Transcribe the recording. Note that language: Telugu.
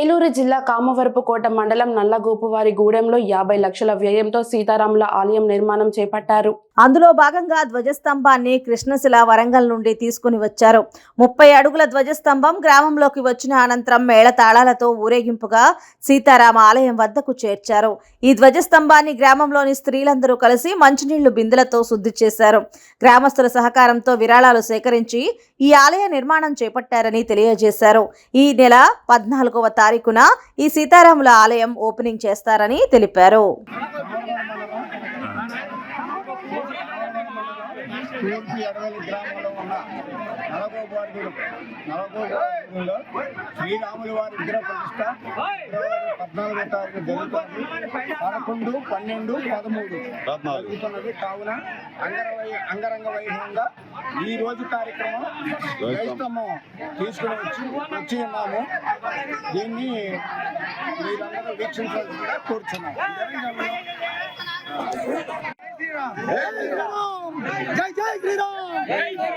ఏలూరు జిల్లా కామవరపుకోట మండలం నల్లగోపువారి గూడెంలో యాభై లక్షల వ్యయంతో సీతారాముల ఆలయం నిర్మాణం చేపట్టారు. అందులో భాగంగా ధ్వజస్తంభాన్ని కృష్ణశిల వరంగల్ నుండి తీసుకుని వచ్చారు. ముప్పై అడుగుల ధ్వజస్తంభం గ్రామంలోకి వచ్చిన అనంతరం మేళతాళాలతో ఊరేగింపుగా సీతారామ ఆలయం వద్దకు చేర్చారు. ఈ ధ్వజస్తంభాన్ని గ్రామంలోని స్త్రీలందరూ కలిసి మంచినీళ్ళు బిందెలతో శుద్ధి చేశారు. గ్రామస్తుల సహకారంతో విరాళాలు సేకరించి ఈ ఆలయ నిర్మాణం చేపట్టారని తెలియజేశారు. ఈ నెల పద్నాలుగవ తారీఖున ఈ సీతారాముల ఆలయం ఓపెనింగ్ చేస్తారని తెలిపారు. తూర్పు ఎడవలి గ్రామంలో ఉన్న నలగోబాడుగుడు నలగోబాడుగులో శ్రీరాముల వారి విగ్రహ ప్రతిష్ట పద్నాలుగో తారీఖు జరుగుతుంది. పదకొండు పన్నెండు పదమూడు జరుగుతున్నది. కావున అంగరవై అంగరంగ వైభవంగా ఈ రోజు కార్యక్రమం వైష్ణవం తీసుకుని వచ్చి వచ్చి ఉన్నాము. దీన్ని మీరందరూ వీక్షించాల్సిందిగా కోరుచున్నాం শ্রীরাম